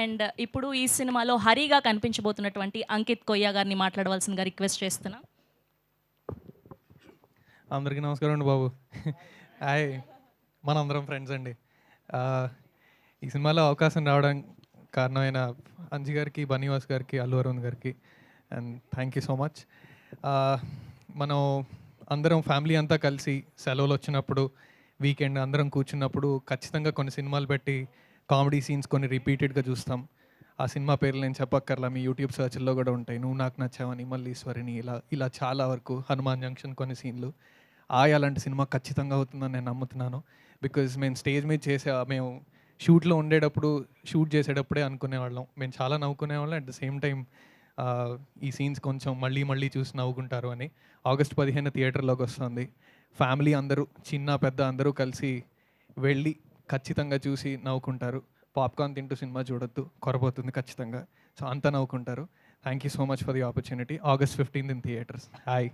And ఇప్పుడు ఈ సినిమాలో హరిగా కనిపించబోతున్నటువంటి అంకిత్ కొయ్య గారిని మాట్లాడవలసిందిగా రిక్వెస్ట్ చేస్తున్నా. అందరికీ నమస్కారం అండి బాబు. హాయ్ మనందరం ఫ్రెండ్స్ అండి. ఈ సినిమాలో అవకాశం రావడం కారణమైన అంజి గారికి బనీవాస్ గారికి అల్లు అరుణ్ గారికి and thank you so much. మనం అందరం ఫ్యామిలీ అంతా కలిసి సెలవులు వచ్చినప్పుడు వీకెండ్ అందరం కూర్చున్నప్పుడు ఖచ్చితంగా కొన్ని సినిమాలు పెట్టి కామెడీ సీన్స్ కొన్ని రిపీటెడ్గా చూస్తాం. ఆ సినిమా పేర్లు నేను చెప్పక్కర్లా మీ యూట్యూబ్ సర్చ్లో కూడా ఉంటాయి. నువ్వు నాకు నచ్చావని మల్లీశ్వరిని ఇలా ఇలా చాలా వరకు హనుమాన్ జంక్షన్ కొన్ని సీన్లు. ఆయ్ అలాంటి సినిమా ఖచ్చితంగా అవుతుందని నేను నమ్ముతున్నాను. బికాజ్ మేము స్టేజ్ మీద చేసే మేము షూట్లో ఉండేటప్పుడు షూట్ చేసేటప్పుడే అనుకునేవాళ్ళం. మేము చాలా నవ్వుకునేవాళ్ళం. అట్ ద సేమ్ టైం ఈ సీన్స్ కొంచెం మళ్ళీ మళ్ళీ చూసి నవ్వుకుంటారు అని. ఆగస్ట్ పదిహేను థియేటర్లోకి వస్తుంది. ఫ్యామిలీ అందరూ చిన్న పెద్ద అందరూ కలిసి వెళ్ళి ఖచ్చితంగా చూసి నవ్వుకుంటారు. పాప్కార్న్ తింటూ సినిమా చూడొద్దు కొరపోతుంది ఖచ్చితంగా. సో అంతా నవ్వుకుంటారు. Thank you so much for the opportunity August fifteenth in theatres hi